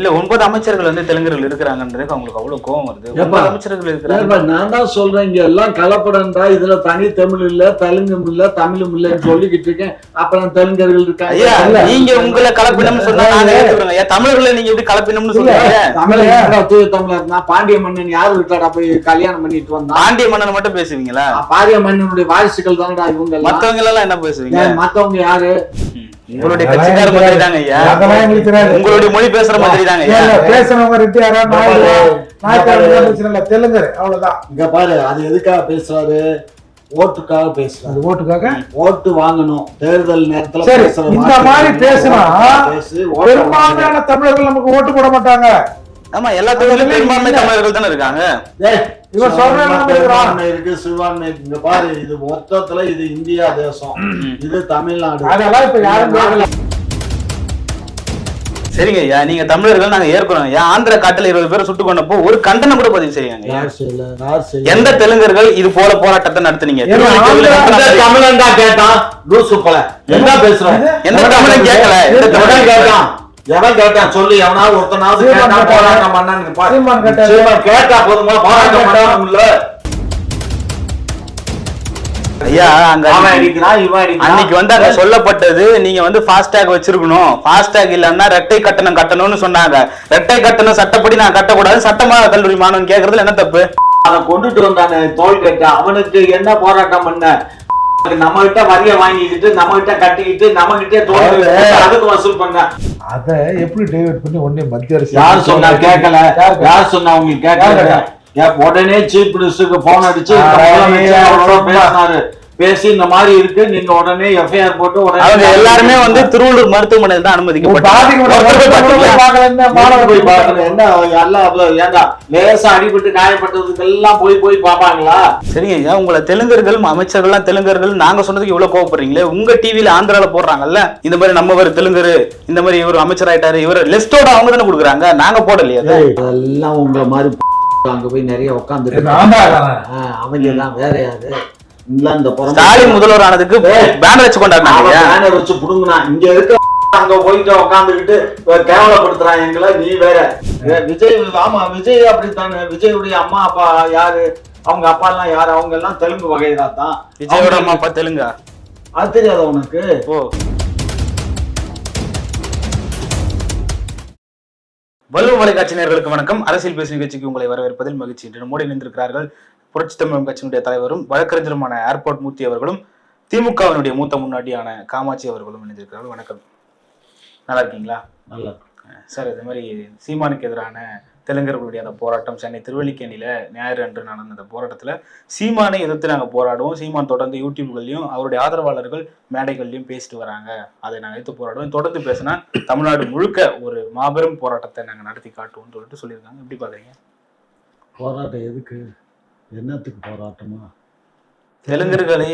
இல்ல ஒன்பது அமைச்சர்கள் வந்து தெலுங்கர்கள் இருக்கிறாங்கன்றதுக்கு அவங்களுக்கு அவ்வளவு கோவம் வருது? ஒன்பது அமைச்சர்கள் இருக்கிறாங்க. நான் தான் சொல்றேன் இங்க எல்லாம் கலப்படம்டா இதுல தனி தமிழ் இல்ல தெலுங்கும் இல்ல தமிழும் இல்லன்னு சொல்லிக்கிட்டு இருக்கேன். அப்புறம் தெலுங்கர்கள் இருக்காங்க நீங்க உங்களை கலப்பினம்னு சொன்னா நாங்க ஏத்துக்கிறோம் தமிழர்களை நீங்க எப்படி கலப்பினம்னு சொல்றீங்க? தமிழ் யாரா தூய தமிழர். நான் பாண்டிய மன்னன் யாரு விட்டாடா போய் கல்யாணம் பண்ணிட்டு வந்தான்? பாண்டிய மன்னனை மட்டும் பேசுவீங்களா? பாண்டிய மன்னனுடைய வாரிசுகள் தானடா இவங்க. மத்தவங்க எல்லாம் என்ன பேசுவீங்க? மத்தவங்க யாரு? உங்களுடைய கட்சிக்கார மாதிரி தாங்க ஐயா அதெல்லாம் எங்களுக்கு தெரியாது. உங்களுடைய மொழி பேசுற மாதிரி தாங்க ஐயா இல்ல, பேசுனவங்க ரெட்டியாரா நாயுடு நாயக்கர் பாரு. பிரச்சனை இல்ல தெலுங்கர் அவ்வளவுதான். இங்க பாரு அது எதுக்காக பேசுறாரு? ஓட்டுக்காக பேசுறாரு. அது ஓட்டுக்காக? ஓட்டு வாங்கணும். தேர்தல் நேரத்துல சரி, இந்த மாதிரி பேசுனா. பெரும்பான்மையான தமிழர்கள் நமக்கு ஓட்டு போட மாட்டாங்க. ஆமா எல்லா தொழிலும் பெரும்பான்மை தமிழர்கள் தானே இருக்காங்க. ஏய், இவன் சொல்ற சிறுபான்மை மாதிரி இருக்கிறான். பெரும்பான்மை இருக்கு. சிறுபான்மை இருக்கு. இங்க பாரு இது மொத்தத்துல இது இந்தியா தேசம். இது தமிழ்நாடு. அதெல்லாம் இப்ப யாரும் சரிங்க ஐயா நீங்க தமிழர்கள் நாங்க ஏற்கிறோம் ஐயா ஆந்திர காட்டுல இருபது பேரை சுட்டு கொண்டப்போ ஒரு கண்டனம் கூட பதிவு செய்யுங்க எந்த தெலுங்கர்கள் இது போல போராட்டத்தை நடத்துனீங்க? தமிழன் தான் கேட்டான்? லூசு போல. என்ன பேசுற? எந்த தமிழன் கேட்கல? எந்த தமிழன் கேட்டான். எவன் கேட்டான் சொல்லு எவனாவது ஒருத்தனாவது கேட்டாரு. போராட்டம் பண்ணான்னு. சீமான் கேட்டா போதுமா போராட்டம் இவன் அடிக்கிறான் அன்னைக்கு வந்து அங்க சொல்லப்பட்டது நீங்க வந்து ஃபாஸ்டாக் வச்சிருக்கணும். ஃபாஸ்டாக் இல்லன்னா ரெட்டை கட்டணம் கட்டணும்னு சொன்னாங்க. ரெட்டை கட்டணம் சட்டப்படி நான் கட்டக்கூடாது சட்டமா கல்லூரி மாணவன் கேக்குறதுல என்ன தப்பு? அதை கொண்டுட்டு வந்தானே தோல் கட்ட. அவனுக்கு என்ன போராட்டம் பண்ண? நம்ம கிட்ட வரிய வாங்கிக்கிட்டு நம்ம கிட்ட கட்டிக்கிட்டு நம்ம கிட்டே தோல் கட்டி அதுக்கு வசூல் பண்ண. அத எப்படி டைவர்ட் பண்ணி ஒண்ணே மத்திய அரசு யார் சொன்னா கேட்கல? யார் சொன்னா உங்களுக்கு கேட்கல? உடனே சீஃப் மினிஸ்டருக்கு போன் அடிச்சு. பேசினாரு. பேசி இந்த மாதிரி இருக்கு. நீங்க உடனே எஃப்ஐஆர் போட்டு உடனே அவங்க எல்லாருமே வந்து திருவள்ளூர் மருத்துவமனையில் தான் அனுமதிக்கப்பட்டாங்க லேசா அடிபட்டு காயப்பட்டதுக்கு எல்லாம் போய் போய் பாப்பாங்களா சரிங்க ஐயா உங்களை தெலுங்கர்கள் அமைச்சர்கள்லாம் தெலுங்கர்கள் நாங்க சொன்னதுக்கு இவ்வளவு கோவப்படுறீங்களே உங்க டிவில ஆந்திரால போடுறாங்கல்ல இந்த மாதிரி நம்ம ஒரு தெலுங்கரு இந்த மாதிரி இவர் அமைச்சர் ஆயிட்டாரு இவர் லிஸ்டோட அவங்க தானே கொடுக்குறாங்க நாங்க போடலையே அதை. எல்லாம் உங்களை மாதிரி அங்க போய் நிறைய உட்காந்து ஆமா அவங்க எல்லாம் வேற யாரு? ஸ்டாலின் முதல்வர் ஆனதுக்கு பேனர் வச்சு கொண்டாடினாங்க. பேனர் வச்சு புடுங்கினா இங்க இருக்க அங்க போயிட்டு உட்காந்துக்கிட்டு கேவலப்படுத்துறான் எங்களை நீ வேற. விஜய் ஆமா விஜய் அப்படித்தானே? விஜயுடைய அம்மா அப்பா யாரு? அவங்க அப்பா எல்லாம் யாரு? அவங்க எல்லாம் தெலுங்கு வகைரா தான். விஜயோட அம்மா அப்பா தெலுங்கா? அது தெரியாத உனக்கு? ஓ. வலு வலைக்காட்சி நேயர்களுக்கு வணக்கம். அரசியல் பேசும் நிகழ்ச்சிக்கு உங்களை வரவேற்பதில் மகிழ்ச்சி. இன்று நம்மோடு இணைந்திருக்கிறார்கள் புரட்சி தமிழ் கட்சியினுடைய தலைவரும் வழக்கறிஞருமான ஏர்போர்ட் மூர்த்தி அவர்களும் திமுகவினுடைய மூத்த முன்னாடியான காமாட்சி அவர்களும் இணைந்திருக்கிறார்கள். வணக்கம். நல்லா இருக்கீங்களா? நல்லா சார் இது மாதிரி சீமானுக்கு எதிரான தெலுங்கர்களுடைய அந்த போராட்டம் சென்னை திருவல்லிக்கேணியில ஞாயிறு அன்று நடந்த அந்த போராட்டத்துல சீமானை எதிர்த்து நாங்க போராடுவோம். சீமான் தொடர்ந்து யூடியூப்கள்லயும் அவருடைய ஆதரவாளர்கள் மேடைகள்லயும் பேசிட்டு வராங்க. அதை நாங்க எதிர்த்து போராடுவோம். தொடர்ந்து பேசினா தமிழ்நாடு முழுக்க ஒரு மாபெரும் போராட்டத்தை நாங்க நடத்தி காட்டுவோம்னு சொல்லிட்டு சொல்லியிருக்காங்க. எப்படி பாக்குறீங்க? போராட்டம் எதுக்கு? என்னத்துக்கு போராட்டமா? தெலுங்கர்களை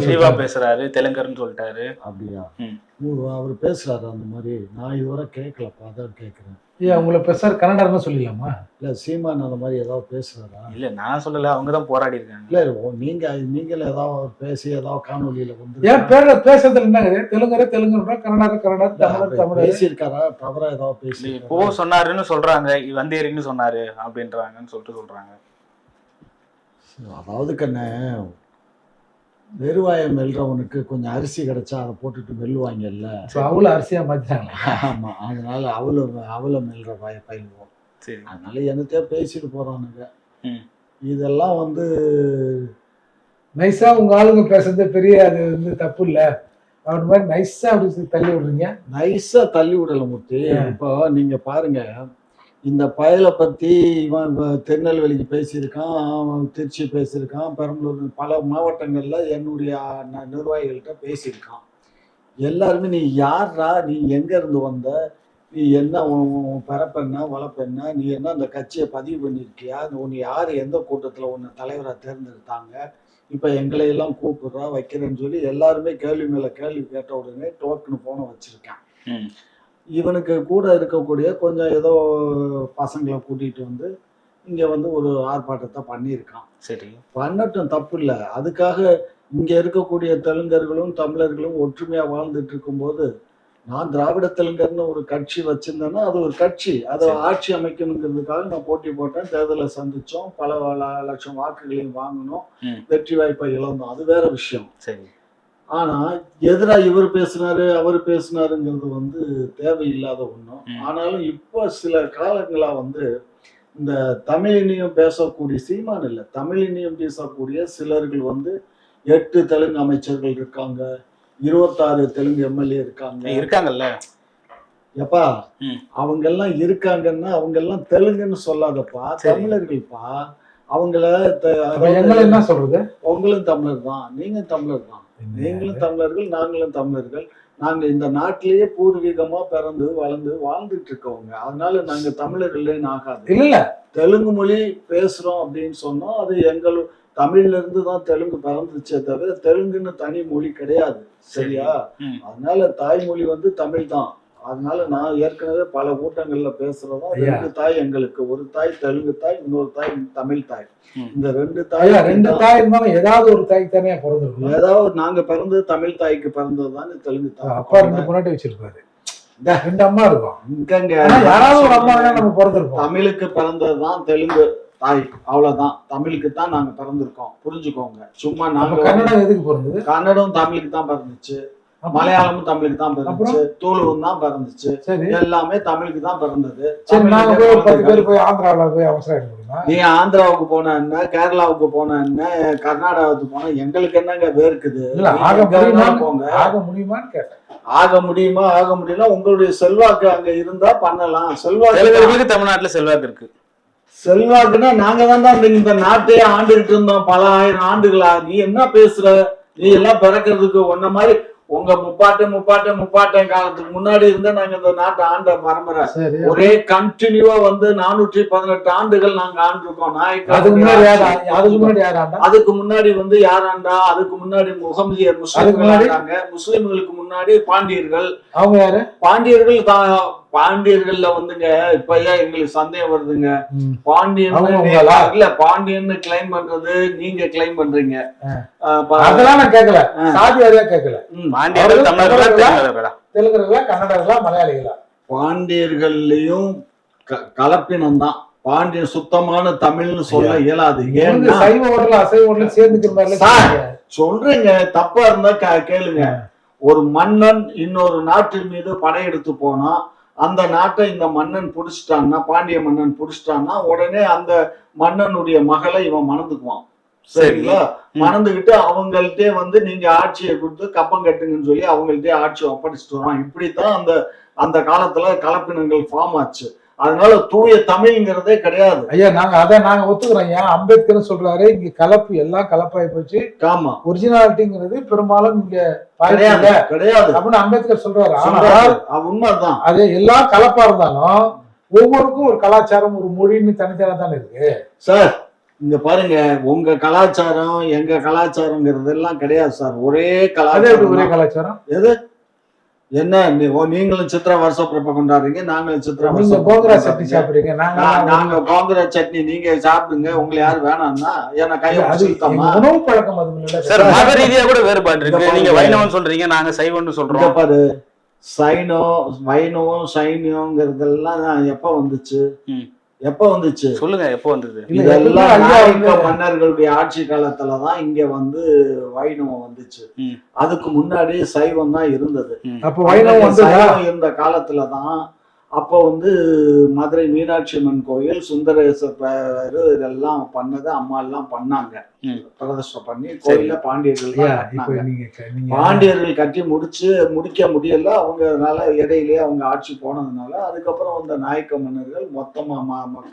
சொல்லிட்டாரு. பேசுறாரு தெலுங்கர்னு சொல்லிட்டாரு. அப்படியா? அவர் பேசுறாரு அந்த மாதிரி. நான் இதுவரை கேட்கலப்பா அதான் கேட்கிறேன். ஏன் உங்களை பெருசார் கன்னடர்னு சொல்லிடலாமா? இல்ல சீமான் அந்த மாதிரி ஏதாவது பேசுறாரா? இல்ல நான் சொல்லல அவங்க தான் போராடி இருக்காங்க. இல்ல ஓ, நீங்க நீங்கள ஏதாவது பேசி ஏதாவது காணொலியில வந்து ஏன் பேர பேசுறதுல என்னங்க? தெலுங்கரே தெலுங்குன்றோம் கன்னடர் கன்னடர் தமிழர் தமிழர். பேசியிருக்காரா? தவறா ஏதாவது பேசி இப்போ சொன்னாருன்னு சொல்றாங்க வந்தேரின்னு சொன்னாரு அப்படின்றாங்கன்னு சொல்லிட்டு சொல்றாங்க. அதாவது கண்ணே வெறுவாயம் மெல்றவனுக்கு கொஞ்சம் அரிசி கிடைச்சா அதை போட்டுட்டு மெல்லுவாங்கல்ல? இப்ப அவ்வளவு அரிசியா மாத்திட்டாங்களா? ஆமா அதனால அவள அவள மெல்ற பய பயிலுவோம். சரி. அதனால என்னத்தையோ பேசிட்டு போறானுங்க. ம். இதெல்லாம் வந்து நைஸா உங்க ஆளுங்க பேசுறது பெரிய அது வந்து தப்பு இல்ல அவர் மாதிரி நைஸா அப்படி தள்ளி விடுறீங்க. நைஸா தள்ளி விடல மூர்த்தி இப்போ நீங்க பாருங்க இந்த பயலை பற்றி இவன் திருநெல்வேலிக்கு பேசியிருக்கான் அவன் திருச்சி பேசியிருக்கான் பெரம்பலூர் பல மாவட்டங்களில் என்னுடைய ந- நிர்வாகிகள்கிட்ட பேசியிருக்கான். எல்லாருமே நீ யாரா நீ எங்கேருந்து வந்த? நீ என்ன பரப்பென்ன உன் வளப்பென்ன நீ என்ன அந்த கட்சியை பதிவு பண்ணியிருக்கியா? உன்னை யார் எந்த கூட்டத்தில் உன்னை தலைவராக தேர்ந்தெடுத்தாங்க? இப்போ எங்களை எல்லாம் கூப்பிடுறா வைக்கிறேன்னு சொல்லி எல்லாருமே கேள்வி மேலே கேள்வி கேட்ட உடனே டோக்கன் ஃபோனை வச்சுருக்கேன். இவனுக்கு கூட இருக்கக்கூடிய கொஞ்சம் ஏதோ பசங்களை கூட்டிகிட்டு வந்து இங்கே வந்து ஒரு ஆர்ப்பாட்டத்தை பண்ணியிருக்கான். சரி. பண்ணட்டும் தப்பு இல்லை அதுக்காக இங்கே இருக்கக்கூடிய தெலுங்கர்களும் தமிழர்களும் ஒற்றுமையாக வாழ்ந்துட்டு இருக்கும்போது நான் திராவிட தெலுங்கர்னு ஒரு கட்சி வச்சிருந்தேன்னா அது ஒரு கட்சி. அதை. ஆட்சி அமைக்கணுங்கிறதுக்காக நான் போட்டி போட்டேன் தேர்தலை சந்திச்சோம் பல லட்சம் வாக்குகளையும் வாங்கினோம். வெற்றி வாய்ப்பை இழந்தோம். அது வேற விஷயம். சரி. ஆனா எதிரா இவர் பேசினாரு அவர் பேசினாருங்கிறது வந்து தேவையில்லாத ஒண்ணும். ஆனாலும் இப்போ சில காலங்களா வந்து இந்த தமிழினியம் பேசக்கூடிய சீமான் இல்ல தமிழினியம் பேசக்கூடிய சிலர்கள் வந்து எட்டு தெலுங்கு அமைச்சர்கள் இருக்காங்க இருபத்தாறு தெலுங்கு எம்எல்ஏ இருக்காங்க இருக்காங்கல்ல எப்பா. அவங்க எல்லாம் இருக்காங்கன்னா அவங்க எல்லாம் தெலுங்குன்னு சொல்லாதப்பா. தமிழர்கள்ப்பா அவங்கள என்ன சொல்றது உங்களும் தமிழர் தான் நீங்க தமிழர் தான் நீங்களும் தமிழர்கள் நாங்களும் தமிழர்கள். நாங்க இந்த நாட்டிலேயே பூர்வீகமா பிறந்து வளர்ந்து வாழ்ந்துட்டு இருக்கவங்க அதனால நாங்க தமிழர்களேன்னு ஆகாது இல்ல தெலுங்கு மொழி பேசுறோம் அப்படின்னு சொன்னா அது எங்கள் தமிழ்ல இருந்து தான் தெலுங்கு பிறந்துச்சே தவிர தெலுங்குன்னு தனி மொழி கிடையாது. சரியா. அதனால தாய்மொழி வந்து தமிழ் தான். அதனால நான் ஏற்கனவே பல கூட்டங்கள்ல பேசுறதா. ரெண்டு தாய் எங்களுக்கு. ஒரு தாய் தெலுங்கு தாய் இன்னொரு தாய் தமிழ் தாய். இந்த ரெண்டு தாய் ரெண்டு தாய் இருந்தாலும் ஏதாவது ஒரு தாய் தானே பிறந்திருக்கும் ஏதாவது நாங்க பிறந்தது தமிழ் தாய்க்கு பிறந்தது தானே தெலுங்கு அப்பா ரெண்டு தாய் பொண்டாட்டி வச்சிருப்பாரு. இந்த. ரெண்டு அம்மா இருக்கும். இங்கங்க யாராவது ஒரு அம்மா தான் நம்ம பிறந்திருப்போம். தமிழுக்கு பிறந்ததுதான் தெலுங்கு தாய். அவ்வளவுதான். தமிழுக்கு தான் நாங்க பிறந்திருக்கோம். புரிஞ்சுக்கோங்க. சும்மா நாங்க கன்னடம் எதுக்கு பிறந்தது? கன்னடம் தமிழுக்கு தான் பிறந்துச்சு. மலையாளமும் தமிழுக்கு தான் பிறந்துச்சு. தூளுவும் தான் பிறந்துச்சு. சரி. எல்லாமே தமிழுக்கு தான் பிறந்தது. சரி நாங்க போய் பத்து. பேர் போய் ஆந்திராவுல போய் அவசரம் நீ ஆந்திராவுக்கு போன என்ன கேரளாவுக்கு போன என்ன கர்நாடகாவுக்கு போன எங்களுக்கு என்னங்க வேர்க்குது? ஆக போங்க. முடியுமான்னு கேட்டேன். ஆக முடியுமா ஆக முடியல உங்களுடைய செல்வாக்கு அங்க இருந்தா பண்ணலாம். செல்வாக்கு தமிழ்நாட்டுல செல்வாக்கு இருக்கு. செல்வாக்குன்னா நாங்க தான் இந்த நாட்டையே ஆண்டுகிட்டு இருந்தோம். பல ஆயிரம் ஆண்டுகளா. நீ என்ன பேசுற? நீ எல்லாம் பிறக்கிறதுக்கு ஒன்ன மாதிரி உங்க முப்பாட்டு முப்பாட்டு முப்பாட்டன் காலத்துக்கு முன்னாடி இருந்தா நாங்க இந்த நாட்டை ஆண்ட பரம்பரை. ஒரே கண்டினியூவா வந்து நானூற்றி பதினெட்டு ஆண்டுகள் நாங்க ஆண்டிருக்கோம். நாயக்கர் அதுக்கு முன்னாடி அதுக்கு முன்னாடி வந்து யார் ஆண்டா? அதுக்கு முன்னாடி முகமதியர் முஸ்லிம்கள்? ஆண்டாங்க. முஸ்லிம்களுக்கு முன்னாடி பாண்டியர்கள். அவங்க யாரு? பாண்டியர்கள் பாண்டியர்கள்ல வந்துங்க இப்ப ஏன் எங்களுக்கு சந்தேகம் வருதுங்க. பாண்டியன்? இல்ல பாண்டியன் கிளைம் பண்றது நீங்க கிளைம் பண்றீங்க. அதெல்லாம் நான் கேட்கல. சாதி வாரியா கேட்கல. பாண்டியர்கள் தமிழர்களா தெலுங்குகளா? கன்னடர்களா மலையாளிகளா? பாண்டியர்கள்லயும் க- கலப்பினம் தான் பாண்டியன் சுத்தமான தமிழ்னு சொல்ல இயலாது. சொல்றேங்க தப்பா இருந்தா கேளுங்க. ஒரு மன்னன் இன்னொரு நாட்டின் மீது படையெடுத்து போனா அந்த நாட்டை இந்த மன்னன் புடிச்சிட்டான்னா பாண்டிய மன்னன் புடிச்சிட்டான்னா உடனே அந்த மன்னனுடைய மகளை இவன் மணந்துக்குவான். சரிங்களா. மணந்துகிட்டு அவங்கள்ட்டே வந்து நீங்க ஆட்சியை கொடுத்து கப்பம் கட்டுங்கன்னு சொல்லி அவங்கள்ட்டே ஆட்சியை ஒப்படைச்சிட்டு வருவான் இப்படித்தான் அந்த அந்த காலத்துல கலப்பினங்கள் ஃபார்ம் ஆச்சு. அதனால தூய தமிழ்ங்கிறதே கிடையாது. ஐயா நாங்க அதை நாங்க ஒத்துக்கிறோம். ஏன்? அம்பேத்கர் சொல்றாரு. இங்க கலப்பு எல்லாம் கலப்பாயி போச்சு. ஆமா. ஒரிஜினாலிட்டிங்கிறது பெரும்பாலும் இங்க கிடையாது கிடையாது. அப்படின்னு அம்பேத்கர் சொல்றாரு. ஆனால் உண்மைதான். அது எல்லாம் கலப்பா இருந்தாலும் ஒவ்வொருக்கும் ஒரு கலாச்சாரம் ஒரு மொழின்னு தனித்தனியா தானே இருக்கு. சார் இங்க பாருங்க. உங்க கலாச்சாரம் எங்க கலாச்சாரங்கிறது எல்லாம் கிடையாது சார். ஒரே ஒரே கலாச்சாரம் தான். கலாச்சாரம். எது? என்ன நீங்களும் சித்திர வருஷ பிறப்ப கொண்டாடுறீங்க நாங்களும் சித்திர நீங்க வருஷ கோங்கரா சட்னி. சாப்பிடுறீங்க நாங்க கோங்கர சட்னி நீங்க சாப்பிடுங்க உங்களை யாரும் வேணாம்னா ஏன்னா கையை உணவு பழக்கம் அது சார் மத ரீதியா கூட வேறுபாடு இருக்கு நீங்க. வைணவம் சொல்றீங்க நாங்க சைவம்னு சொல்றோம் பாரு சைனம் வைணவம் சைனியங்கிறதெல்லாம் எப்ப வந்துச்சு. எப்ப வந்துச்சு? சொல்லுங்க எப்போ வந்தது? இதெல்லாம் நாயக்க மன்னர்களுடைய ஆட்சி காலத்துலதான் இங்க வந்து வைணவம் வந்துச்சு. அதுக்கு முன்னாடி சைவம் தான் இருந்தது. அப்ப வைணவம் வந்து சைவம் இருந்த காலத்துலதான் அப்போ வந்து மதுரை மீனாட்சி அம்மன் கோயில் சுந்தரேசர் இதெல்லாம் பண்ணது அம்மா எல்லாம் பண்ணாங்க. பிரதிஷ்டை பண்ணி கோயில பாண்டியர்கள் பாண்டியர்கள் கட்டி முடிச்சு முடிக்க முடியல. அவங்கனால இடையிலேயே அவங்க ஆட்சி போனதுனால அதுக்கப்புறம் வந்த நாயக்க மன்னர்கள் மொத்தமா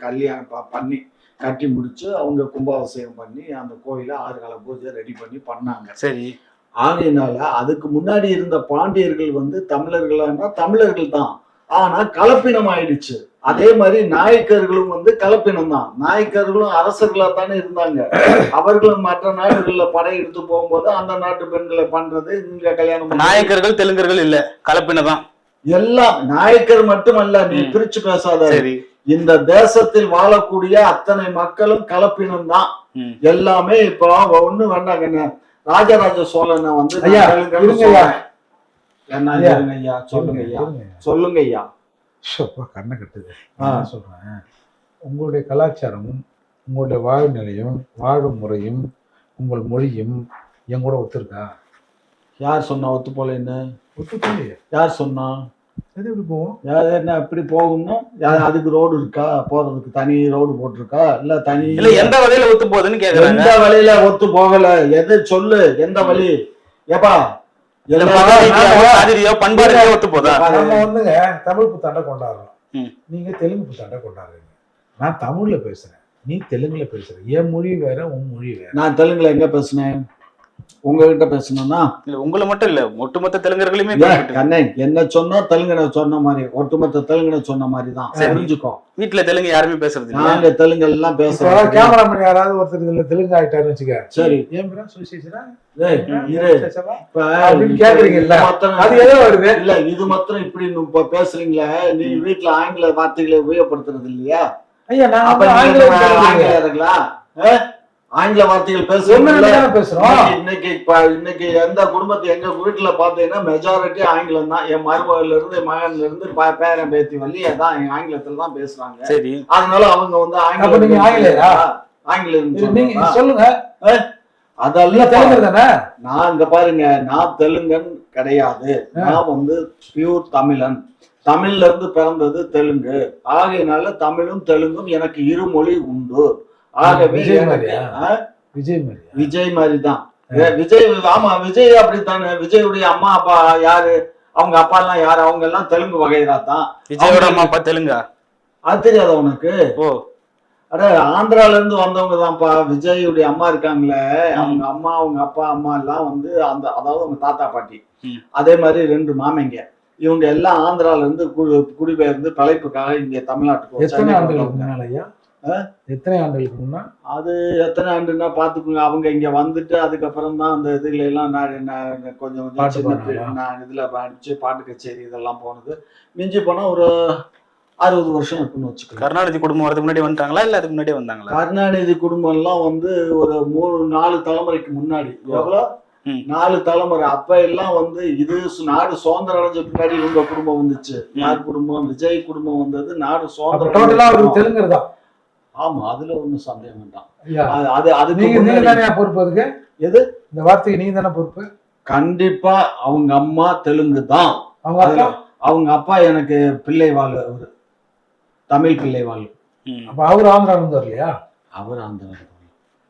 கல்யாணம் பண்ணி கட்டி முடிச்சு அவங்க கும்பாபிஷேகம் பண்ணி அந்த கோயில ஆறு கால பூஜை ரெடி பண்ணி பண்ணாங்க. சரி. ஆகையினால அதுக்கு முன்னாடி இருந்த பாண்டியர்கள் வந்து தமிழர்களானா தமிழர்கள் தான். ஆனா கலப்பினம் ஆயிடுச்சு அதே மாதிரி நாயக்கர்களும் வந்து கலப்பினம் தான் நாயக்கர்களும் அரசர்களா தானே இருந்தாங்க. அவர்களும் மற்ற நாடுகள்ல படையெடுத்து போகும்போது அந்த நாட்டு பெண்களை பண்றது இங்க கல்யாணம். நாயக்கர்கள் தெலுங்கர்கள் இல்ல. கலப்பினதான் எல்லாம் நாயக்கர் மட்டுமல்ல நீ. பிரிச்சு பேசாத. சரி. இந்த தேசத்தில் வாழக்கூடிய அத்தனை மக்களும் கலப்பினம் தான். எல்லாமே இப்போ ஒண்ணு வேண்டாங்க ராஜராஜ சோழனை வந்து ஐயா. என்ன சொல்லுங்க ஐயா. சொல்லுங்க ஐயா கண்ணை கட்டுது. நான் சொல்றேன்? உங்களுடைய கலாச்சாரமும் உங்களுடைய வாழ்நிலையும் வாழும் முறையும் உங்கள் மொழியும் என் கூட ஒத்துருக்கா? யார் சொன்னா ஒத்து போலேன்னு? ஒத்துக்கலையே. யார் சொன்னா? எது எப்படி போவோம். யார் என்ன எப்படி போகும்னா யார் அதுக்கு ரோடு இருக்கா? போறதுக்கு தனி ரோடு போட்டிருக்கா? இல்ல தனி இல்ல எந்த வகையில ஒத்து போகுதுன்னு கேக்குறாங்க? எந்த வழியில ஒத்து போகல? எது சொல்லு எந்த வழி? ஏப்பா பண்பாடு ஒத்து போதா? பாரு, நம்ம வந்துங்க தமிழ் புத்தாண்டை கொண்டாடுறோம். நீங்க தெலுங்கு புத்தாண்டை கொண்டாடுறீங்க. நான் தமிழ்ல பேசுறேன். நீ தெலுங்குல பேசுற. என் மொழி வேற உன் மொழி வேற. நான் தெலுங்குல எங்க பேசுனேன்? உங்ககிட்ட பேசணும்னா? இல்ல உங்களை மட்டும் இல்ல ஒட்டுமொத்த குறிப்பிட்டு. கண்ணே என்ன சொன்னா தெலுங்கனை சொன்ன மாதிரி ஒட்டுமொத்த தெலுங்கனை சொன்ன மாதிரி தான். தெரிஞ்சுக்கோ வீட்டுல தெலுங்கு யாருமே பேசுறது இல்ல நாங்க தெலுங்கு எல்லாம் பேசுறோம் கேமராமேன் யாராவது ஒருத்தர் இதுல தெலுங்கு ஆயிட்டாருன்னு வச்சுக்க சரி. ஏன் இல்ல இது மாத்திரம் இப்படி இப்ப பேசுறீங்களே நீ வீட்டுல ஆங்கில வார்த்தைகளை உபயோகப்படுத்துறது இல்லையா? ஐயா நான் அப்ப வந்து ஆங்கிலம்? ஆங்கில வார்த்தைகள் தானே பேசுறோம்? இன்னைக்கு- இன்னைக்கு இப்ப இன்னைக்கு எந்த குடும்பத்தை எங்க வீட்டுல பாத்தீங்கன்னா மெஜாரிட்டி ஆங்கிலம் தான். என் மருமகள்ல இருந்து என் மகன்ல இருந்து ப- பேரன் பேத்தி வள்ளி அதான் ஆங்கிலத்துல தான் பேசுறாங்க. சரி. அதனால அவங்க வந்து அப்ப நீங்க ஆங்கிலேயரா? ஆங்கிலம் நீங்க? சொல்லுங்க. அதெல்லாம் தெலுங்கு தானே? நான் இங்க பாருங்க நான் தெலுங்கன் கிடையாது. நான் வந்து பியூர் தமிழன். தமிழ்ல இருந்து பிறந்தது தெலுங்கு. ஆகையினால தமிழும் தெலுங்கும் எனக்கு இருமொழி உண்டு. ஆகவே விஜய்? விஜய் மாதிரி தான் விஜய் ஆமா விஜய் அப்படித்தானே? விஜயுடைய அம்மா அப்பா யாரு? அவங்க அப்பா எல்லாம் யாரு? அவங்க எல்லாம் தெலுங்கு வகைரா தான் விஜயோட அம்மா அப்பா தெலுங்கா? அது தெரியாத உனக்கு? ஓ. அட ஆந்திரால இருந்து வந்தவங்க தான்ப்பா விஜயுடைய அம்மா இருக்காங்களே. அவங்க அம்மா அவங்க அப்பா அம்மா எல்லாம் வந்து அந்த அதாவது அவங்க தாத்தா பாட்டி. அதே மாதிரி ரெண்டு மாமைங்க. இவங்க எல்லாம் ஆந்திரால இருந்து குடிபெயர்ந்து பிழைப்புக்காக இங்க தமிழ்நாட்டுக்கு எத்தனை ஆண்டுகளுக்கு முன்னா? அது எத்தனை ஆண்டுன்னா பாத்துக்கோங்க அவங்க இங்க வந்துட்டு அதுக்கப்புறம் தான் அந்த இதுல எல்லாம் நான் கொஞ்சம் கொஞ்சம் நான் இதுல அடிச்சு பாட்டு கச்சேரி இதெல்லாம் போனது. மிஞ்சி போனா ஒரு அறுபது வருஷம் இருக்குன்னு வச்சுக்கலாம் கருணாநிதி குடும்பம் வரதுக்கு முன்னாடி வந்துட்டாங்களா? இல்ல அதுக்கு முன்னாடியே வந்தாங்களா? கருணாநிதி குடும்பம் எல்லாம் வந்து ஒரு மூணு நாலு தலைமுறைக்கு முன்னாடி. எவ்வளோ. நாலு தலைமுறை. அப்ப எல்லாம் வந்து இது நாடு சுதந்திரம் அடைஞ்ச பின்னாடி இவங்க குடும்பம் வந்துச்சு. யார் குடும்பம்? விஜய் குடும்பம் வந்தது. நாடு சுதந்திரம் தெலுங்கு தான். ஆமா அதுல ஒண்ணும் சந்தேகம் வேண்டாம். அது- அது நீங்க நீங்க தானே பொறுப்பு அதுக்கு எது? இந்த வார்த்தைக்கு நீங்க தானே பொறுப்பு? கண்டிப்பா அவங்க அம்மா தெலுங்கு தான். அவங்க அப்பா? அவங்க அப்பா எனக்கு பிள்ளைவாள் அவரு. தமிழ் பிள்ளைவாள் ம். அப்ப அவர் ஆந்திரால இருந்து வரலையா? அவர் அந்த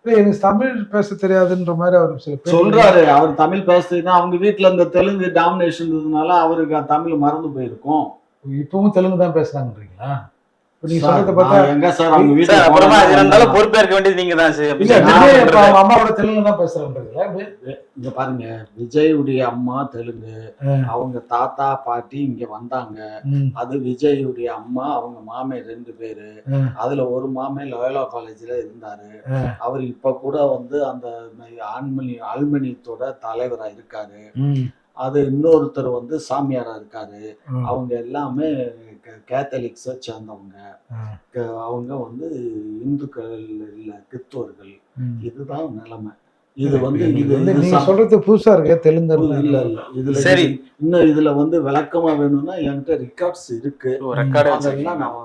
இல்ல எனக்கு தமிழ் பேச தெரியாதுன்ற மாதிரி அவர் சில பேர் சொல்றாரு. அவர் தமிழ் பேசுறதுன்னா அவங்க வீட்டுல இந்த தெலுங்கு டாமினேஷன் இருந்ததுனால அவருக்கு தமிழ் மறந்து போயிருக்கும். இப்பவும் தெலுங்கு தான் பேசுறாங்கன்றீங்களா? அப்புறமா இருந்தாலும் பொறுப்பேற்க வேண்டியது நீங்க தான் அம்மாவோட தெலுங்கு தான் இப்படி? இங்க பாருங்க விஜயுடைய அம்மா தெலுங்கு. அவங்க தாத்தா பாட்டி இங்க வந்தாங்க அது விஜயுடைய அம்மா அவங்க மாமே ரெண்டு பேரு. அதுல ஒரு மாமே லயோலா காலேஜ்ல இருந்தாரு. அவர் இப்ப கூட வந்து அந்த ஆண்மணி ஆழ்மணியத்தோட தலைவரா இருக்காரு அது இன்னொருத்தர் வந்து சாமியாரா இருக்காரு. அவங்க எல்லாமே கேத்தலிக்ஸை சேர்ந்தவங்க. அவங்க வந்து இந்துக்கள் இல்ல கிறிஸ்துவர்கள். இதுதான் நிலைமை. இது வந்து இது சொல்றது புதுசா இருக்கு தெலுங்கு இல்ல இல்ல இதுல சரி. இன்னும் இதுல வந்து விளக்கமா வேணும்னா என்கிட்ட ரெக்கார்ட்ஸ் இருக்கு. அதெல்லாம். நான்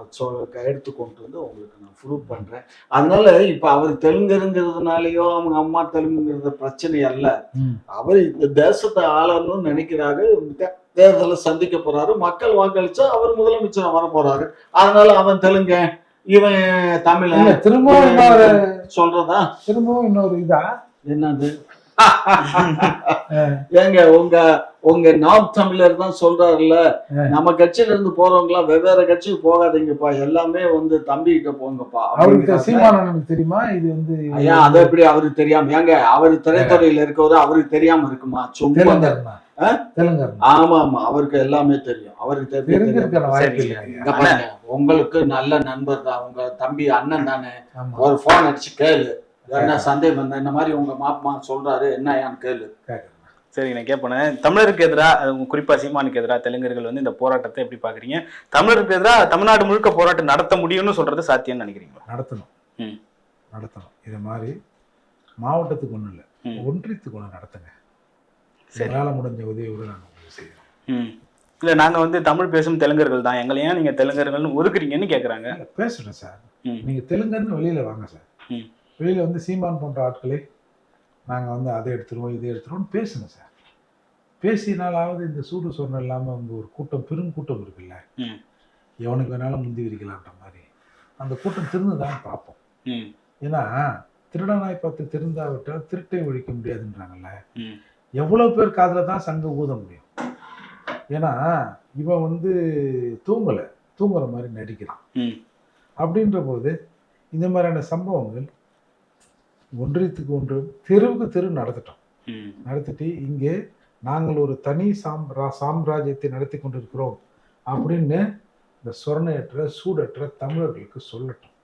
எடுத்து கொண்டு வந்து உங்களுக்கு நான் ப்ரூவ் பண்றேன். அதனால இப்ப அவர் தெலுங்குங்கிறதுனாலயோ அவங்க அம்மா தெலுங்குங்கிறது பிரச்சனை அல்ல. அவர் இந்த தேசத்தை ஆளணும்னு நினைக்கிறாரு. தேர்தலை சந்திக்க போறாரு. மக்கள் வாக்களிச்சா அவர் முதலமைச்சர் வர போறாரு அதனால அவன் தெலுங்க இவன் இல்ல திரும்பவும் சொல்றதா? திரும்பவும் இன்னொரு இதா? என்னது? ஏங்க உங்க உங்க நாம் தமிழர் தான் சொல்றாருல்ல நம்ம கட்சியில இருந்து போறவங்க எல்லாம் வெவ்வேறு கட்சிக்கு போகாதீங்கப்பா எல்லாமே வந்து தம்பி கிட்ட போங்கப்பா. அவருக்கு. சீமானனுக்கு தெரியுமா? இது வந்து ஐயா அது எப்படி அவருக்கு தெரியாம ஏங்க அவரு திரைத்துறையில இருக்கவரு அவருக்கு தெரியாம இருக்குமா? சும்மா ஆமா ஆமா அவருக்கு எல்லாமே தெரியும். அவருக்கு தெரியும்? உங்களுக்கு நல்ல நண்பர் தான் உங்க தம்பி அண்ணன் தானே. ஒரு போன் அடிச்சு கேளு. என்ன சந்தேகம் இருந்தா இந்த மாதிரி உங்க மாமா சொல்றாரு என்ன ஏன்னு கேளு. கேக்குறேன். சரி நான் கேட்பேன் தமிழருக்கு எதிராக குறிப்பா சீமானுக்கு எதிராக தெலுங்கர்கள் வந்து இந்த போராட்டத்தை எப்படி பாக்குறீங்க? தமிழருக்கு எதிராக தமிழ்நாடு முழுக்க போராட்டம் நடத்த முடியும்னு சொல்றது சாத்தியம்னு நினைக்கிறீங்களா? நடத்தணும். ம். நடத்தணும். இது மாதிரி மாவட்டத்துக்கு ஒண்ணும் இல்ல. ஒன்றியத்துக்கு ஒண்ணு நடத்துங்க. சரி. எங்களால முடிஞ்ச உதவியோட நாங்க உங்களுக்கு செய்யறோம். ம். இல்ல நாங்க வந்து தமிழ் பேசும் தெலுங்கர்கள் தான். எங்களை ஏன் நீங்க தெலுங்கர்கள்னு ஒதுக்குறீங்கன்னு கேக்குறாங்க. இல்ல, பேசுறேன் சார். ம். நீங்க தெலுங்குன்னு வெளியில வாங்க சார். ம். வெளியில வந்து சீமான் போன்ற ஆட்களை நாங்க வந்து அதை எடுத்துருவோம் இதை எடுத்துருவோம் பேசுங்க சார். பேசினாலாவது இந்த சூடு சொன்ன இல்லாம வந்து ஒரு கூட்டம் பெரும் கூட்டம் இருக்குல்ல. எவனுக்கு வேணாலும் முந்தி விரிக்கலான்ற மாதிரி. அந்த கூட்டம் திருந்துதான் பார்ப்போம். ஏன்னா திருடனாய் பார்த்து திருந்தாவிட்டால் திருட்டை ஒழிக்க முடியாதுன்றாங்கல்ல. ம். எவ்வளவு பேர் காதுல தான் சங்கு ஊத முடியும். ஏன்னா இவன் வந்து தூங்கலை தூங்குற மாதிரி நடிக்கிறான். அப்படின்ற போது இந்த மாதிரியான சம்பவங்கள் ஒன்றியத்துக்கு ஒன்று தெருவுக்கு தெரு நடத்திட்டோம் நடத்திட்டு இங்கே நாங்கள் ஒரு தனி சாம்ரா சாம்ராஜ்யத்தை நடத்தி கொண்டிருக்கிறோம் அப்படின்னு இந்த சொரணையற்ற சூடற்ற தமிழர்களுக்கு சொல்லட்டும்.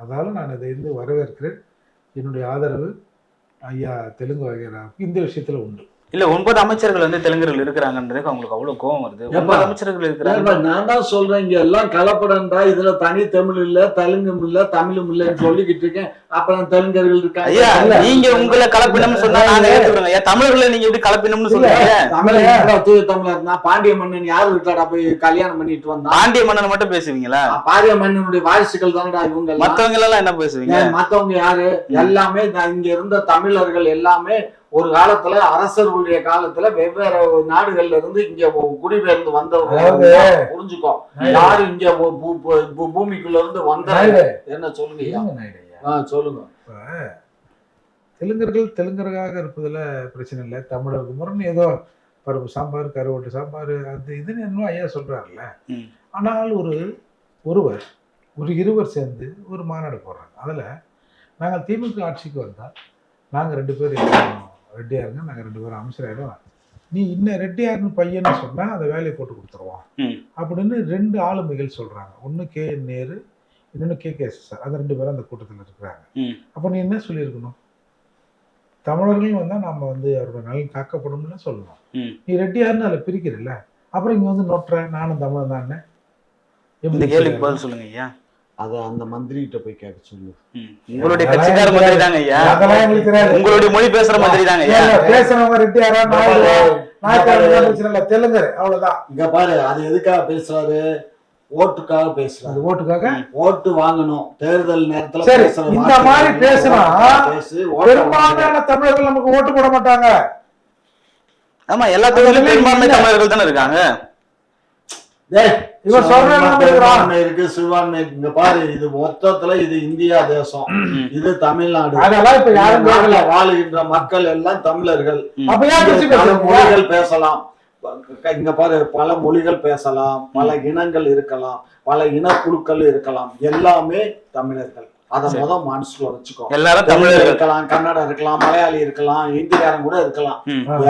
அதால நான் இதை வந்து வரவேற்கிறேன். என்னுடைய ஆதரவு ஐயா தெலுங்கு வகைராவுக்கு இந்த விஷயத்துல உண்டு. இல்ல ஒன்பது அமைச்சர்கள் வந்து தெலுங்கர்கள் இருக்கிறாங்கன்றதுக்கு அவங்களுக்கு அவ்வளவு கோவம் வருது. ஒன்பது அமைச்சர்கள் இருக்கிறாங்க. நான் தான் சொல்றேன் இங்க எல்லாம் கலப்படம்டா இதுல தனி தமிழ் இல்ல தெலுங்கும் இல்ல தமிழும் இல்லைன்னு சொல்லிக்கிட்டு இருக்கேன். அப்புறம் தெலுங்கர்கள் இருக்காங்க. நீங்க உங்களை கலப்பினம்னு சொன்னா நாங்க ஏத்துக்கிறோங்க ஐயா தமிழர்களை நீங்க எப்படி கலப்பினம்னு சொல்றீங்க? தமிழ் எங்கடா தூய தமிழர்? இருந்தா பாண்டிய மன்னன் யாரு விட்டாடா போய் கல்யாணம் பண்ணிட்டு வந்தான்? பாண்டிய மன்னனை மட்டும் பேசுவீங்களா? பாண்டிய மன்னனுடைய வாரிசுகள் தானடா இவங்க. மத்தவங்க எல்லாம் என்ன பேசுவீங்க? மத்தவங்க யாரு? எல்லாமே நான் இங்க இருந்த தமிழர்கள் எல்லாமே ஒரு காலத்துல அரசர்களுடைய காலத்துல வெவ்வேறு நாடுகள்ல இருந்து இங்க குடிபெயர்ந்து வந்தவங்க. புரிஞ்சுக்கோ. யாரு இங்க பூமிக்குள்ள இருந்து வந்தாங்க என்ன சொல்லுங்க சொல்லுங்க தெலுங்கர்கள் தெலுங்கர்களாக இருப்பதுல பிரச்சனை இல்லை. தமிழருக்கு முரண் ஏதோ பருப்பு சாம்பார் கருவாட்டு சாம்பார் அது இதுன்னு இன்னும் ஐயா சொல்றாருல்ல. ஆனால் ஒரு ஒருவர் ஒரு இருவர் சேர்ந்து ஒரு மாநாடு போடுறாங்க. அதில் நாங்கள் திமுக ஆட்சிக்கு வந்தால் நாங்கள் ரெண்டு பேர் இருக்கோம். ரெட்டியாருங்க. நாங்கள் ரெண்டு பேரும் அமைச்சராயிடும் நீ இன்னும் ரெட்டியாருன்னு பையன்னு சொன்னால் அந்த வேலையை போட்டு கொடுத்துருவோம். அப்படின்னு ரெண்டு ஆளுமைகள் சொல்கிறாங்க ஒன்று கே என் நேரு இன்னொன்று கே கே சார். அந்த ரெண்டு பேரும் அந்த கூட்டத்தில் இருக்கிறாங்க. அப்போ நீ என்ன சொல்லியிருக்கணும்? தமிழர்கள் வந்தால் நம்ம வந்து அவரோட நலன் காக்கப்படும்னு சொல்லணும். நீ ரெட்டியாருன்னு அதில் பிரிக்கிறல்ல. அப்புறம் இங்கே வந்து நொட்டுற நானும் தமிழன் தானே இந்த கேள்விக்கு பதில் சொல்லுங்க ஐயா. அத அந்த மந்திரி கிட்ட போய் கேட்க சொல்லு. உங்களுடைய கட்சிக்கார மந்திரி தாங்க ஐயா. அதெல்லாம் எங்களுக்கு தெரியாது. உங்களுடைய மொழி பேசுற மந்திரி தாங்க ஐயா. பேசுறவங்க ரெட்டியாரா நாயுடு தெலுங்கர் அவ்வளவுதான். இங்க பாரு அது எதுக்காக பேசுறாரு? ஓட்டுக்காக பேசுறாரு. அது ஓட்டுக்காக? ஓட்டு வாங்கணும். தேர்தல் நேரத்துல சரி, இந்த மாதிரி பேசுனா பேசு, ஓட்டை வாங்கு. பெரும்பான்மையான தமிழர்கள் நமக்கு ஓட்டு போட மாட்டாங்க. ஆமா எல்லா தொழிலும் பெரும்பான்மை தமிழர்கள் தானே இருக்காங்க. இருக்கிறான். பெரும்பான்மை இருக்கு சிறுபான்மை இங்க பாரு இது மொத்தத்துல இது இந்தியா தேசம். இது தமிழ்நாடு. அதெல்லாம் இப்ப யாரும் வாழுகின்ற மக்கள் எல்லாம் தமிழர்கள்? மொழிகள் பேசலாம். இங்க பாரு பல மொழிகள் பேசலாம். பல இனங்கள் இருக்கலாம். பல இனக்குழுக்கள் இருக்கலாம். எல்லாமே தமிழர்கள். அத. முத மனசுல வச்சுக்கோ. எல்லாரும் தமிழர் தமிழர்கள் இருக்கலாம் கன்னடம் இருக்கலாம் மலையாளி இருக்கலாம் இந்திக்காரன் கூட இருக்கலாம்.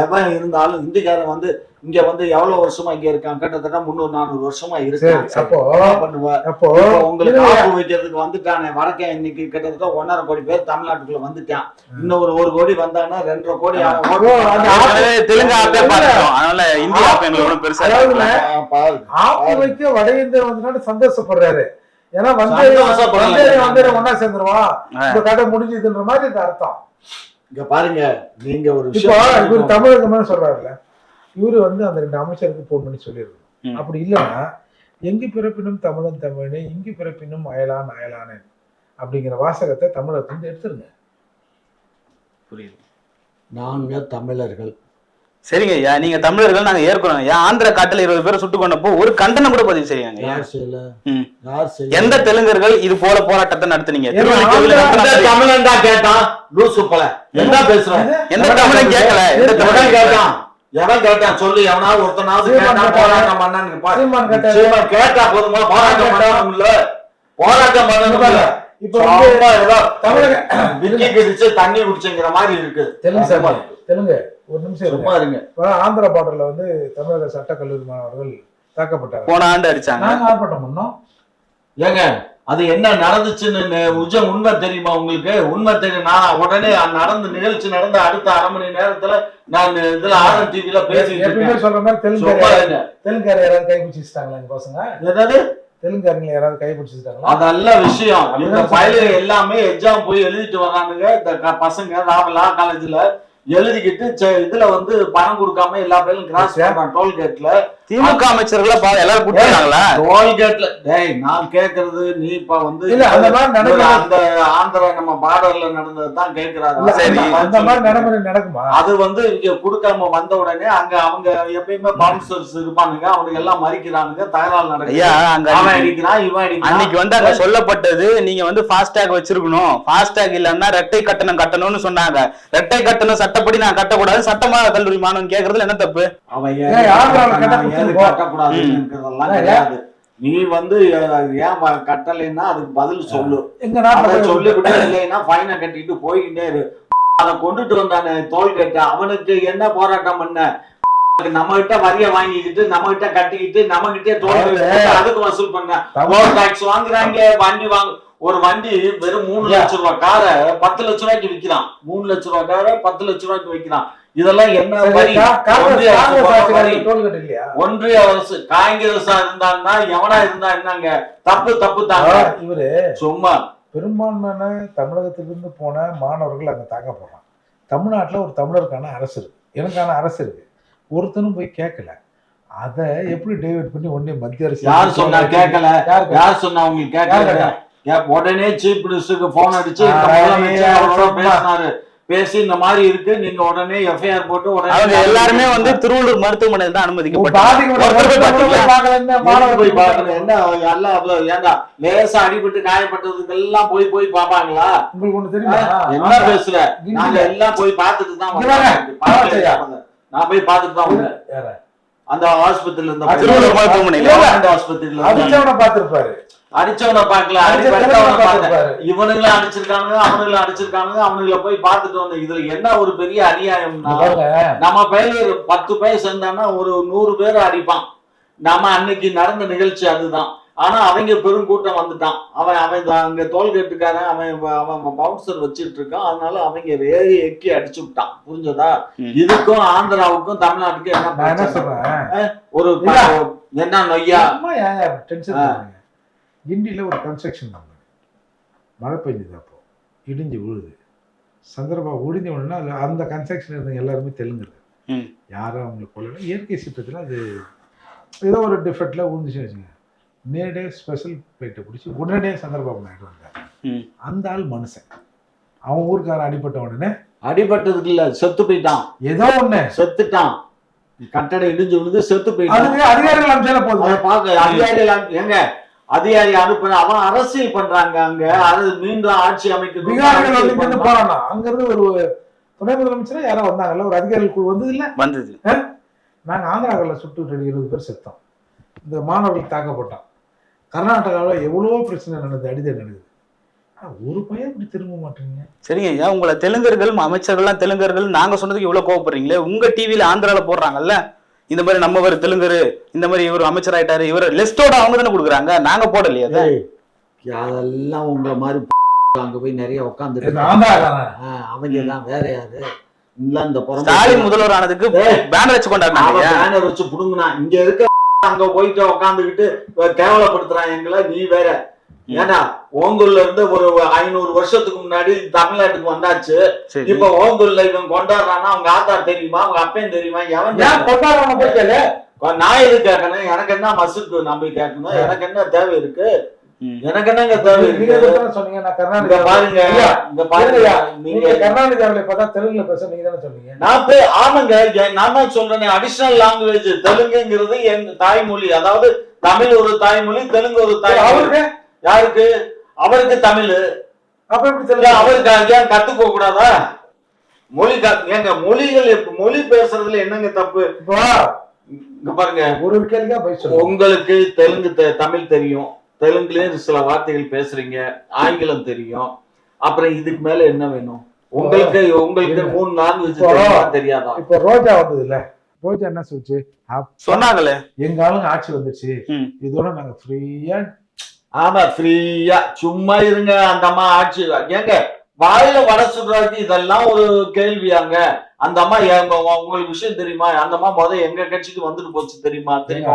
எவன் இருந்தாலும் இந்திக்காரன் வந்து இங்க வந்து எவ்வளவு வருஷமா இங்க இருக்கான்? கிட்டத்தட்ட முந்நூறு நானூறு வருஷமா இருக்கான். அப்போ உங்களுக்கு ஆப்பு வைக்கிறதுக்கு வந்துட்டானே வடக்கே இன்னைக்கு கிட்டத்தட்ட ஒன்னரை கோடி பேர் தமிழ்நாட்டுக்குள்ள வந்துட்டான். இன்னும் ஒரு ஒரு கோடி வந்தான்னா ரெண்டரை கோடி தெலுங்கு அதனால இந்திய பெருசா. ஆப்பு வைக்க வட இந்தியர் வந்தனால சந்தோஷப்படுறாரு. ஏன்னா. வந்தேரி வந்தேரி ஒன்னா சேர்ந்துருவான். இந்த கதை முடிஞ்சதுன்ற மாதிரி இந்த அர்த்தம். இங்க பாருங்க நீங்க ஒரு இப்போ விஷயம் இவர் தமிழக சொல்றாருல்ல. இவரு வந்து அந்த ரெண்டு அமைச்சருக்கு போன் பண்ணி சொல்லியிருக்கு ம். அப்படி இல்லைன்னா எங்கு பிறப்பினும் தமிழன் தமிழனே இங்கு பிறப்பினும் அயலான் அயலானே அப்படிங்கிற வாசகத்தை தமிழகத்துல எடுத்துருங்க. புரியுது. நாங்க தமிழர்கள். சரிங்க ஐயா நீங்க தமிழர்கள் நாங்க ஏற்கிறோம் ஐயா ஆந்திர காட்டுல இருபது பேரை சுட்டு கொண்டப்போ ஒரு கண்டனம் கூட பதிவு செய்யாங்க எந்த தெலுங்கர்கள் இது போல போராட்டத்தை நடத்துனீங்க? தமிழன் தான் கேட்டான்? லூசு போல என்ன பேசுறேன் எந்த தமிழன் கேட்கல? எந்த தமிழன் கேட்டான் எவன் கேட்டான்? சொல்லு எவனாவது ஒருத்தனாவது. போராட்டம் பண்ணான்னு பாரு. சீமான் கேட்டா போதுமா போராட்டம் பண்ணணும் இல்ல. போராட்டம் பண்ணணும் இல்ல. தண்ணி குடிச்சுங்கிற மாதிரி இருக்கு. தெலுங்கு தெலுங்கு. ஒரு நிமிஷம் இருங்க. சும்மா இருங்க. இப்ப ஆந்திரா பார்டர்ல வந்து தமிழக சட்ட கல்லூரி மாணவர்கள் தாக்கப்பட்டாங்க. போன ஆண்டு அடிச்சாங்க. நாங்க ஆர்ப்பாட்டம் பண்ணோம். ஏங்க? அது என்ன நடந்துச்சுன்னு உஜம் உண்மை தெரியுமா உங்களுக்கு? உண்மை தெரியும் நான் உடனே நடந்து நிகழ்ச்சி நடந்த அடுத்த அரை மணி நேரத்துல நான் இதுல ஆர்என் டிவில பேசிட்டு இருக்கேன். சொல்ற மாதிரி தெலுங்கு தெலுங்கார யாராவது கைப்பிடிச்சிட்டாங்களா பசங்க என்னது? தெலுங்காரங்களை யாராவது கைப்பிடிச்சிட்டாங்களா அது நல்ல விஷயம். இந்த பயில எல்லாமே எக்ஸாம் போய் எழுதிட்டு வரானுங்க. இந்த பசங்க ராமலா காலேஜ்ல எழுதிக்கிட்டு இதுல வந்து பணம் கொடுக்காம எல்லா பேரும் கிராஸ் டோல்கேட்ல திமுக அமைச்சர்களை பா- எல்லாரும் கொடுத்தாங்களா டோல்கேட்ல டேய் நான் கேக்குறது நீ இப்ப வந்து இல்ல அந்த மாதிரி இவரு நடக்குமா அந்த ஆந்திரா நம்ம பார்டர்ல நடந்தது தான் கேக்குறாரு இல்ல, சரி. அந்த- மாதிரி நடைமுறை நடக்குமா? அது வந்து இங்க கொடுக்காம வந்த உடனே அங்க அவங்க எப்பயுமே பவுன்சர்ஸ் இருப்பானுங்க. அவனுக்கு எல்லாம் மறிக்கிறானுங்க. தகராறு ஐயா நடக்குது அங்க அவன் அன்னைக்கு- அடிக்கிறான் இவன் அன்னைக்கு அடிக்கிறான் வந்து அங்க சொல்லப்பட்டது நீங்க வந்து ஃபாஸ்டேக் வச்சிருக்கணும். ஃபாஸ்டேக் இல்லன்னா ரெட்டை கட்டணம் கட்டணும்னு சொன்னாங்க. ரெட்டை கட்டணம் சட்டப்படி நான் கட்டக்கூடாது. சட்டமா கல்லூரி மாணவன் கேக்குறதுல என்ன தப்பு? அவன் ஏய், ஏன் ஆந்திராவுல கட்டணும், கட்ட ஏது கொடுத்துருக்கோம். கட்டக்கூடாதுங்கிறதெல்லாம் ம். கிடையாது. நீ வந்து ஏன் கட்டலைன்னா அதுக்கு பதில் சொல்லு. எங்க நாட்டுல சொல்லிவிட்டு இல்லைன்னா ஃபைனை கட்டிட்டு போய்கிட்டே இரு. அதை கொண்டுட்டு வந்தானே தோல் கட்ட அவனுக்கு என்ன போராட்டம் பண்ண? நம்ம கிட்ட வரிய வாங்கிக்கிட்டு நம்ம கிட்ட கட்டிக்கிட்டு நம்ம கிட்டே கட்டி அதுக்கு வசூல் பண்ண. ரோட் டாக்ஸ் வாங்குறாங்க வண்டி வாங்க ஒரு வண்டி வெறும் மூணு. லட்சம் ரூபாய் காரை பத்து லட்ச ரூபாய்க்கு விக்கிறான் மூணு லட்ச ரூபாய் காரை பத்து லட்ச ரூபாய்க்கு விக்கிறான் இதெல்லாம் என்ன ஒன்றிய அரசு காங்கிரஸ் இருந்தான்னா எவனா இருந்தா என்னங்க? தப்பு தப்பு தாங்க. இவரு சும்மா. பெரும்பான்மையான தமிழகத்திலிருந்து போன மாணவர்கள் அங்க தாங்க போறான் தமிழ்நாட்டுல ஒரு தமிழருக்கான அரசு இருக்கு. எனக்கான அரசு இருக்கு. ஒருத்தனும் போய் கேட்கல அதை எப்படி டேவிட் பண்ணி ஒன்னே மத்திய அரசு யார் சொன்னா கேட்கல? யார் சொன்னா உங்களுக்கு கேட்கல? உடனே சீஃப் மினிஸ்டருக்கு போன் அடிச்சு. பேசினாரு. பேசி இந்த மாதிரி இருக்கு. நீங்க உடனே எஃப்ஐஆர் போட்டு உடனே அவங்க எல்லாருமே வந்து திருவள்ளூர் மருத்துவமனையில் தான் அனுமதிக்கப்பட்டாங்க. என்ன எல்லாம் லேசா அடிபட்டு காயப்பட்டதுக்கு எல்லாம் போய் போய் பாப்பாங்களா? உங்களுக்கு ஒண்ணு தெரியுமா? என்ன பேசுற? நாங்க எல்லாம் போய் பார்த்துட்டு தான்? நான் போய் பார்த்துட்டு தான் வந்தேன்? அந்த ஆஸ்பத்திரியில இருந்த திருவள்ளூர் மருத்துவமனையில. கவர்மெண்ட் ஆஸ்பத்திரியில இருந்த அடிச்சவனை பார்க்கல இவனுங்களும் அடிச்சிருக்கானுங்க அவனுங்களும் அடிச்சிருக்கானுங்க அவனுங்கள போய் பார்த்துட்டு வந்தோம் இதுல என்ன ஒரு பெரிய அநியாயம்னா நம்ம பேர் பத்து பேர் சேர்ந்தான்னா ஒரு நூறு பேர் அடிப்பான். நம்ம அன்னைக்கு நடந்த நிகழ்ச்சி அதுதான். ஆனா அவங்க பெருங்கூட்டம் வந்துட்டான். அவன் அவன் அங்க தோல்கட்டுக்காரன் அவன் அவன் பவுன்சர் வச்சிட்டு இருக்கான். அதனால அவங்க ஏறி எக்கி அடிச்சு விட்டான். புரிஞ்சதா. இதுக்கும் ஆந்திராவுக்கும் தமிழ்நாட்டுக்கும் என்ன ஒரு. என்ன நொய்யா? கிண்டியில் ஒரு கன்ஸ்ட்ரக்ஷன் பண்ணாங்க மழை பெஞ்சது அப்போ. இடிஞ்சு விழுது. சந்திரபாபு இடிஞ்சு விழுனா அதுல அந்த கன்ஸ்ட்ரக்ஷன் இருந்தவங்க எல்லாருமே தெலுங்குது. யாரும் அவங்களுக்கு கொள்ளல இயற்கை சீற்றத்தில் அது ஏதோ ஒரு டிஃபெக்டில் விழுந்துச்சுன்னு வச்சுங்க நேரடியாக ஸ்பெஷல் பிளேட்டை பிடிச்சி உடனடியாக சந்திரபாபு நாயுடு வந்தார். அந்த ஆள் மனுஷன். அவன் ஊருக்காரன் அடிபட்ட உடனே அடிபட்டதுக்கு இல்ல செத்து போயிட்டான். ஏதோ ஒண்ணு. செத்துட்டான். கட்டடம் இடிஞ்சு விழுந்து செத்து போயிட்டான். அதுக்கு அதிகாரிகள் அனுப்பிச்சால போதும். பார்க்க அதிகாரிகள் எங்க? அதிகாரி அனுப்புன அவன் அரசியல் பண்றாங்க அங்க. அது மீண்டும் ஆட்சி இங்கிருந்து பண்றான். போறானா? அங்க இருந்து ஒரு துணை முதலமைச்சரா யாரோ வந்தாங்கல்ல ஒரு அதிகாரிகள் குழு வந்தது. இல்ல வந்தது நாங்க ஆந்திராவில் சுட்டு இருபது பேர் செத்தோம். இந்த மாணவர்கள் தாக்கப்பட்டோம் கர்நாடகாவில் எவ்வளவோ பிரச்சனை நடந்தது அடிதடி நடக்குது ஆனா, ஒரு பையன் இப்படி திரும்ப மாட்டேங்க. சரிங்க ஐயா. உங்களை தெலுங்கர்கள் அமைச்சர்கள்லாம் தெலுங்கர்கள் நாங்க சொன்னதுக்கு இவ்வளவு கோவப்படுறீங்களே? உங்க டிவில ஆந்திரால போடுறாங்கல்ல? இந்த மாதிரி நம்ம ஒரு தெலுங்கரு இந்த மாதிரி இவர் அமைச்சர் ஆயிட்டாரு இவர் லிஸ்டோட அவங்க தானே கொடுக்குறாங்க நாங்க போடலையா அதெல்லாம் உங்களை மாதிரி அங்க போய் நிறைய ஆந்திராக்காரன் அவங்க எல்லாம் வேற யாரு இல்ல இந்த ஸ்டாலின் முதல்வர் ஆனதுக்கு. பேனர் வச்சு ஐயா. பேனர் வச்சு புடுங்கினா இங்க இருக்க அங்க போயிட்டு உட்காந்துக்கிட்டு கேவலப்படுத்துறான் எங்களை நீ வேற. ஏன்னா ஓங்கூர்ல இருந்து ஒரு ஐநூறு வருஷத்துக்கு முன்னாடி தமிழ்நாட்டுக்கு வந்தாச்சு. இப்ப ஓங்கூர்ல இவன் கொண்டாடுறான்னா அவங்க ஆத்தார் தெரியுமா? அவங்க அப்பையும் தெரியுமா? எவன் ஏன் கொண்டாடுறவங்க போய் கேளு நான் எது கேட்கணும்? எனக்கு என்ன மசுக்கு நான் போய் கேட்கணும் எனக்கு என்ன தேவை இருக்கு. எனக்கு என்னங்க தேவை சொன்னீங்க? நான் கர்நாடகா பாருங்க இங்க பாருங்க? நீங்க கர்நாடகாவில் பார்த்தா தெலுங்குல பேச நீங்க தானே சொன்னீங்க. நான் போய் ஆமாங்க நான் தான் சொல்றேன் அடிஷனல் லாங்குவேஜ் தெலுங்குங்கிறது என் தாய்மொழி அதாவது தமிழ் ஒரு தாய்மொழி தெலுங்கு ஒரு தாய்மொழி. யாருக்கு? அவருக்கு தமிழ். அப்ப எப்படி தெலுங்கு அவருக்கு ஏன் கத்துக்க கூடாதா? மொழி ஏங்க மொழிகள் மொழி பேசுறதுல என்னங்க தப்பு? பாருங்க. ஒரு உங்களுக்கு தெலுங்கு தமிழ் தெரியும். தெலுங்குலயும் சில வார்த்தைகள் பேசுறீங்க. ஆங்கிலம் தெரியும். அப்புறம் இதுக்கு மேல என்ன வேணும்? உங்களுக்கு உங்களுக்கு. மூணு தெரியுமா தெரியாதா? இப்போ ரோஜா வந்தது இல்ல ரோஜா என்ன சொல்லுச்சு? சொன்னாங்களே. எங்க ஆளுங்க ஆட்சி வந்துச்சு. இதோட நாங்க ஃப்ரீயா ஆமா ஃப்ரீயா சும்மா இருங்க அந்த அம்மா ஆட்சி ஏங்க வாயில வட சுடுறதுக்கு இதெல்லாம் ஒரு கேள்வியாங்க அந்த அம்மா உங்களுக்கு விஷயம் தெரியுமா? அந்த அம்மா முத எங்க கட்சிக்கு வந்துட்டு போச்சு தெரியுமா? தெரியுமா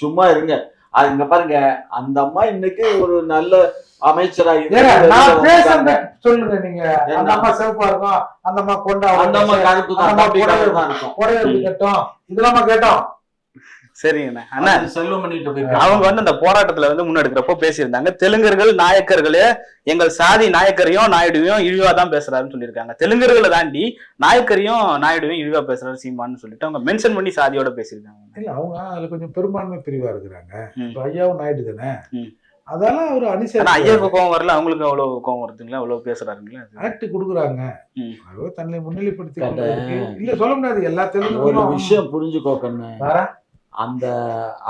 சும்மா இருங்க. அது இங்க பாருங்க அந்த அம்மா இன்னைக்கு ஒரு நல்ல அமைச்சரா. சொல்லுங்க நீங்க. அந்த? அம்மா சிவப்பா இருக்கும் அந்த அம்மா கொண்டா அந்த அம்மா கருப்பு தான் இதெல்லாம் கேட்டோம். சரிங்கண்ணா. அண்ணா பேசணும். அவங்க வந்து அந்த போராட்டத்துல வந்து முன்னெடுக்கிறப்போ பேசியிருந்தாங்க. தெலுங்கர்கள் நாயக்கர்களே எங்கள் சாதி நாயக்கரையும் நாயுடுவையும் இழிவா தான் பேசுறாருன்னு சொல்லியிருக்காங்க. தெலுங்கர்களை தாண்டி நாயக்கரையும் நாயுடுவையும் இழிவா பேசுறாரு சீமான்னு சொல்லிட்டு அவங்க மென்ஷன் பண்ணி சாதியோட பேசியிருக்காங்க. இல்ல அவங்க அதுல கொஞ்சம் பெரும்பான்மை பிரிவா இருக்கிறாங்க. இப்ப ஐயாவும் நாயுடு தானே? ம். அதெல்லாம் ஒரு அனுசரி ஐயாவுக்கு கோவம் வரல அவங்களுக்கு அவ்வளவு கோவம் வருதுங்களா? அவ்வளவு பேசுறாருங்களா? ஆக்ட் கொடுக்குறாங்க. தன்னை முன்னிலைப்படுத்தி. இல்ல சொல்ல முடியாது. எல்லா ஒரு தெலுங்கும் விஷயம் புரிஞ்சுக்கோ கண்ணு. வேற? அந்த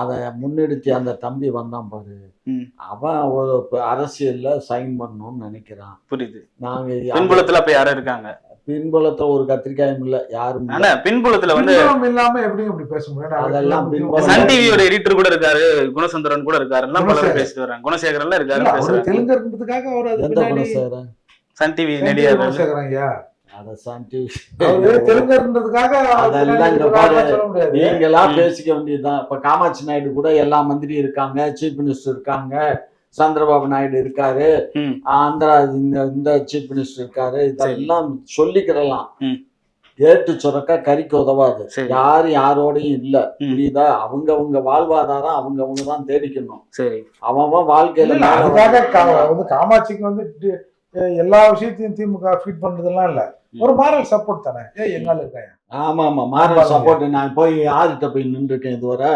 அத முன்னெடுத்து அந்த தம்பி வந்தான் பாரு. அவன் ஒரு அரசியல்ல சைன் பண்ணணும்னு நினைக்கிறான். புரியுது. நாங்க பின்புலத்துல அப்ப யாரும் இருக்காங்க? பின்புலத்துல ஒரு கத்திரிக்காயும் இல்ல யாரும் பின்புலத்துல வந்து இல்லாம எப்படி இப்படி பேச முடியும்? அதெல்லாம். சன் டிவியோட எடிட்டர் கூட இருக்காரு குணசுந்தரன் கூட இருக்காரு. எல்லாம் குணசேகரன். பேசிட்டு வராங்க. குணசேகரன்ல இருக்காரு இல்ல, அவரு பேசுறாரு. தெலுங்கர்ன்றதுக்காக அவர் Gunasekaran? Sun TV Sun TV நடிகர் குணசேகரன் ஐயா. அத அவர் அதெல்லாம் நீங்களா. பேசிக்க வேண்டியதுதான். இப்ப காமாட்சி நாயுடு கூட எல்லா மந்திரி இருக்காங்க சீஃப் மினிஸ்டர் இருக்காங்க சந்திரபாபு நாயுடு இருக்காரு. ஆந்திரா இந்த இந்த சீஃப் மினிஸ்டர் இருக்காரு. இதெல்லாம் சொல்லிக்கிறலாம். ஏட்டு சுரக்கா கறிக்கு உதவாது. யாரு யாரோடையும் இல்ல. புரியுதா? அவங்க அவங்க வாழ்வாதாரம் அவங்க அவங்க தான் தேடிக்கணும். சரி. அவன் வாழ்க்கையில அதுக்காக வந்து காமாட்சிக்கு வந்து எல்லா விஷயத்தையும் திமுக ஃபீட் பண்றதெல்லாம் இல்ல. ஒரு மாரல் சப்போர்ட் தானே? ஏ எங்கால இருக்காங்க ஆமா ஆமா மாரல் சப்போர்ட் நான் போய் யார்கிட்ட போய் நின்றுருக்கேன் இதுவரை.